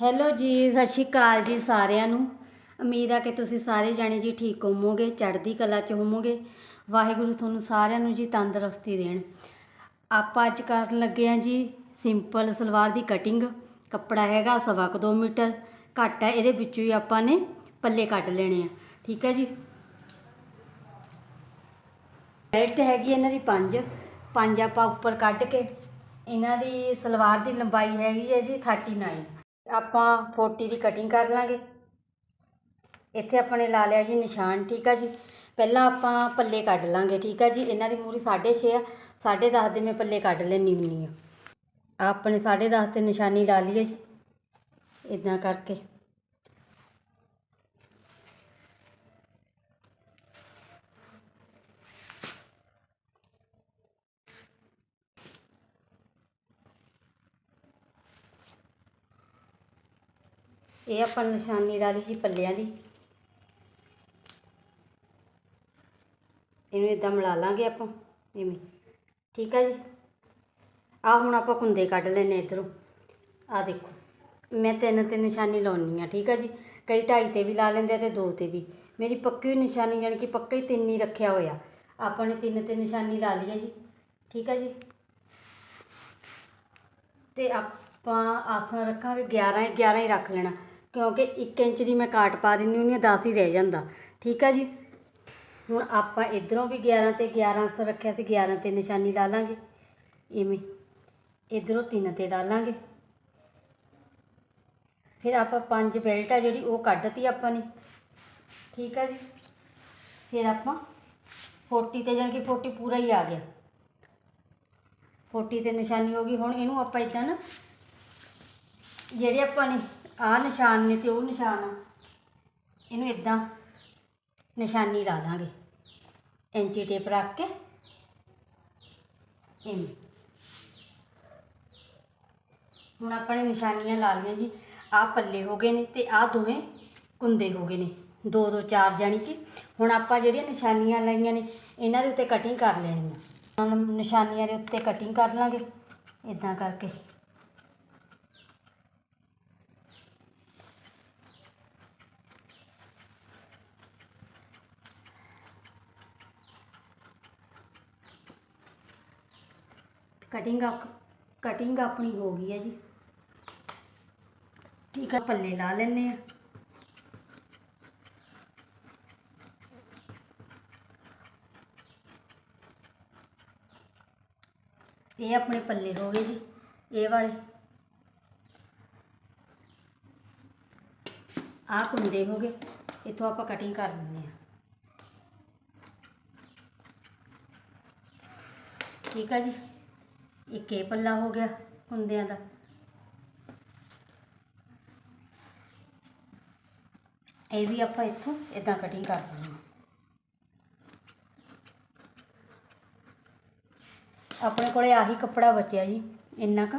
Hello ਜੀ, ਸਤਿ ਸ਼੍ਰੀ ਅਕਾਲ ਜੀ ਸਾਰਿਆਂ ਨੂੰ। ਉਮੀਦ ਆ ਕਿ ਤੁਸੀਂ ਸਾਰੇ ਜਾਣੇ ਜੀ ਠੀਕ ਹੋਵੋਗੇ, ਚੜ੍ਹਦੀ ਕਲਾ 'ਚ ਹੋਵੋਗੇ। ਵਾਹਿਗੁਰੂ ਤੁਹਾਨੂੰ ਸਾਰਿਆਂ ਨੂੰ ਜੀ ਤੰਦਰੁਸਤੀ ਦੇਣ। ਆਪਾਂ ਅੱਜ ਕਰਨ ਲੱਗੇ ਹਾਂ ਜੀ ਸਿੰਪਲ ਸਲਵਾਰ ਦੀ ਕਟਿੰਗ ਕੱਪੜਾ ਹੈਗਾ ਸਵਾ ਕੁ ਦੋ ਮੀਟਰ, ਘੱਟ ਹੈ ਇਹਦੇ ਵਿੱਚੋਂ ਹੀ ਆਪਾਂ ਨੇ ਪੱਲੇ ਕੱਢ ਲੈਣੇ ਆ। ਠੀਕ ਹੈ ਜੀ? ਬੈਲਟ ਹੈਗੀ ਇਹਨਾਂ ਦੀ ਪੰਜ। ਪੰਜ ਆਪਾਂ ਉੱਪਰ ਕੱਢ ਕੇ, ਇਹਨਾਂ ਦੀ ਸਲਵਾਰ ਦੀ ਲੰਬਾਈ ਹੈਗੀ ਹੈ ਜੀ 39 ਆਪਾਂ 40 ਦੀ ਕਟਿੰਗ ਕਰ ਲਾਂਗੇ। ਇੱਥੇ ਆਪਣੇ ਲਾ ਲਿਆ ਜੀ ਨਿਸ਼ਾਨ, ਠੀਕ ਆ ਜੀ। ਪਹਿਲਾਂ ਆਪਾਂ ਪੱਲੇ ਕੱਢ ਲਾਂਗੇ, ਠੀਕ ਆ ਜੀ। ਇਹਨਾਂ ਦੀ ਮੂਰੀ 6.5 ਆ 10.5 ਦੇ ਮੈਂ ਪੱਲੇ ਕੱਢ ਲੈਣੀ ਹੁੰਨੀ ਆ। ਆਪਣੇ 10.5 ਤੇ ਨਿਸ਼ਾਨੀ ਲਾ ਲਈਏ ਜੀ। ਇਦਾਂ ਕਰਕੇ। ਇਹ ਆਪਾਂ ਨਿਸ਼ਾਨੀ ਲਾ ਲਈ ਜੀ ਪੱਲਿਆਂ ਦੀ। ਇਹਨੂੰ ਇਦਾਂ ਮਿਲਾ ਲਾਂਗੇ ਆਪਾਂ, ਇਵੇਂ। ਠੀਕ ਹੈ ਜੀ? ਆ ਹੁਣ ਆਪਾਂ ਕੁੰਦੇ ਕੱਢ ਲੈਨੇ ਇਧਰੋਂ। ਆ ਦੇਖੋ, ਮੈਂ ਤਿੰਨ ਤੇ ਨਿਸ਼ਾਨੀ ਲਾਉਣੀ ਆ ਠੀਕ ਹੈ ਜੀ? ਕਈ ਢਾਈ ਤੇ ਵੀ ਲਾ ਲੈਂਦੇ ਆ ਤੇ ਦੋ ਤੇ ਵੀ। ਮੇਰੀ ਪੱਕੀ ਹੋਈ ਨਿਸ਼ਾਨੀ ਯਾਨੀ ਕਿ ਪੱਕਾ ਹੀ ਤਿੰਨ ਹੀ ਰੱਖਿਆ ਹੋਇਆ। ਆਪਾਂ ਨੇ ਤਿੰਨ ਤੇ ਨਿਸ਼ਾਨੀ ਲਾ ਲਈ ਹੈ ਜੀ। ਠੀਕ ਹੈ ਜੀ? ਤੇ ਆਪਾਂ ਆਸਣ ਰੱਖਾਂਗੇ 11 11 ਹੀ ਰੱਖ ਲੈਣਾ। ਕਿਉਂਕਿ 1 ਇੰਚ ਦੀ ਮੈਂ ਕਾਟ ਪਾ ਦਿੰਦੀ ਹੁੰਦੀ ਹਾਂ 10 ਹੀ ਰਹਿ ਜਾਂਦਾ। ਠੀਕ ਆ ਜੀ? ਹੁਣ ਆਪਾਂ ਇਧਰੋਂ ਵੀ 11 ਤੇ 11 ਆਸਣ ਰੱਖਿਆ ਸੀ 11 ਤੇ ਨਿਸ਼ਾਨੀ ਲਾ ਲਾਂਗੇ। ਇਵੇਂ ਇਧਰੋਂ 3 ਤੇ ਲਾ ਲਾਂਗੇ। ਫਿਰ ਆਪਾਂ ਪੰਜ ਬੈਲਟ ਆ ਜਿਹੜੀ ਉਹ ਕੱਢਤੀ ਆਪਾਂ ਨੇ। ਠੀਕ ਆ ਜੀ? ਫਿਰ ਆਪਾਂ 40 ਤੇ ਜਾਣੀ ਕਿ 40 ਪੂਰਾ ਹੀ ਆ ਗਿਆ। 40 ਤੇ ਨਿਸ਼ਾਨੀ ਹੋ ਗਈ। ਹੁਣ ਇਹਨੂੰ ਆਪਾਂ ਇਦਾਂ ਨਾ, ਜਿਹੜੇ ਆਪਾਂ ਨੇ ਆਹ ਨਿਸ਼ਾਨ ਨੇ ਤੇ ਉਹ ਨਿਸ਼ਾਨ ਆ। ਇਹਨੂੰ ਇਦਾਂ ਨਿਸ਼ਾਨੀ ਲਾ ਲਾਂਗੇ। ਇੰਚੀ ਟੇਪ ਰੱਖ ਕੇ। ਇਵੇਂ। ਹੁਣ ਆਪਾਂ ਨੇ ਨਿਸ਼ਾਨੀਆਂ ਲਾ ਲਈਆਂ ਜੀ। ਆਹ ਪੱਲੇ ਹੋ ਗਏ ਨੇ ਤੇ ਆਹ ਦੋਵੇਂ ਕੁੰਦੇ ਹੋ ਗਏ ਨੇ। ਦੋ ਦੋ, ਚਾਰ ਜਾਣੀ ਕਿ ਹੁਣ ਆਪਾਂ ਜਿਹੜੀਆਂ ਨਿਸ਼ਾਨੀਆਂ ਲਾਈਆਂ ਨੇ, ਇਹਨਾਂ ਦੇ ਉੱਤੇ ਕਟਿੰਗ ਕਰ ਲੈਣੀ ਆ ਹੁਣ ਨਿਸ਼ਾਨੀਆਂ ਦੇ ਉੱਤੇ ਕਟਿੰਗ ਕਰ ਲਾਂਗੇ। ਇਦਾਂ ਕਰਕੇ। ਕਟਿੰਗ ਕਟਿੰਗ ਆਪਣੀ ਹੋ ਗਈ ਹੈ ਜੀ ਠੀਕ ਆ ਪੱਲੇ ਲਾ ਲੈਨੇ ਆ ਇਹ ਆਪਣੇ ਪੱਲੇ ਹੋ ਗਏ ਜੀ ਇਹ ਵਾਲੇ ਆਹ ਕੁੰਡੇ ਹੋ ਗਏ ਇੱਥੋਂ ਆਪਾਂ ਕਟਿੰਗ ਕਰ ਦਿੰਦੇ ਆ ਠੀਕ ਆ ਜੀ ਇੱਕ ਇਹ ਪੱਲਾ ਹੋ ਗਿਆ ਕੁੰਦਿਆਂ ਦਾ। ਇਹ ਵੀ ਆਪਾਂ ਇੱਥੋਂ ਇਦਾਂ ਕਟਿੰਗ ਕਰ ਦਿੰਦੇ ਆਪਣੇ ਕੋਲੇ ਆਹੀ ਕੱਪੜਾ ਬਚਿਆ ਜੀ, ਇੰਨਾ ਕੁ।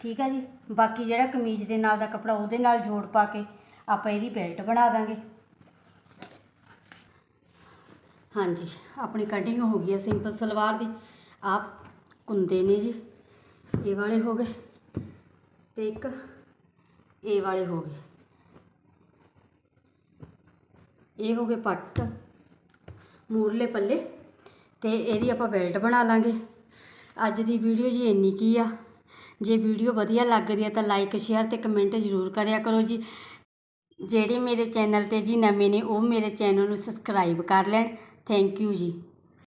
ਠੀਕ ਹੈ ਜੀ? ਬਾਕੀ ਜਿਹੜਾ ਕਮੀਜ਼ ਦੇ ਨਾਲ ਦਾ ਕੱਪੜਾ ਉਹਦੇ ਨਾਲ ਜੋੜ ਪਾ ਕੇ ਆਪਾਂ ਇਹਦੀ ਬੈਲਟ ਬਣਾ ਦਾਂਗੇ। ਹਾਂਜੀ, ਆਪਣੀ ਕਟਿੰਗ ਹੋ ਗਈ ਹੈ ਸਿੰਪਲ ਸਲਵਾਰ ਦੀ। ਆਪ ਕੁੰਦੇ ਨੇ ਜੀ, ਇਹ ਵਾਲੇ ਹੋ ਗਏ ਤੇ ਇੱਕ ਇਹ ਵਾਲੇ ਹੋ ਗਏ। ਇਹ ਹੋ ਗਏ ਪੱਟ, ਮੂਰਲੇ ਪੱਲੇ ਤੇ ਇਹਦੀ ਆਪਾਂ ਬੈਲਟ ਬਣਾ ਲਾਂਗੇ। ਅੱਜ ਦੀ ਵੀਡੀਓ ਜੀ ਇੰਨੀ ਕੀ ਆ। ਜੇ ਵੀਡੀਓ ਵਧੀਆ ਲੱਗਦੀ ਹੈ ਤਾਂ ਲਾਈਕ ਸ਼ੇਅਰ ਤੇ ਕਮੈਂਟ ਜ਼ਰੂਰ ਕਰਿਆ ਕਰੋ ਜੀ। ਜਿਹੜੇ ਮੇਰੇ ਚੈਨਲ ਤੇ ਜੀ ਨਵੇਂ ਨੇ, ਉਹ ਮੇਰੇ ਚੈਨਲ ਨੂੰ ਸਬਸਕ੍ਰਾਈਬ ਕਰ ਲੈਣ। ਥੈਂਕ ਯੂ ਜੀ।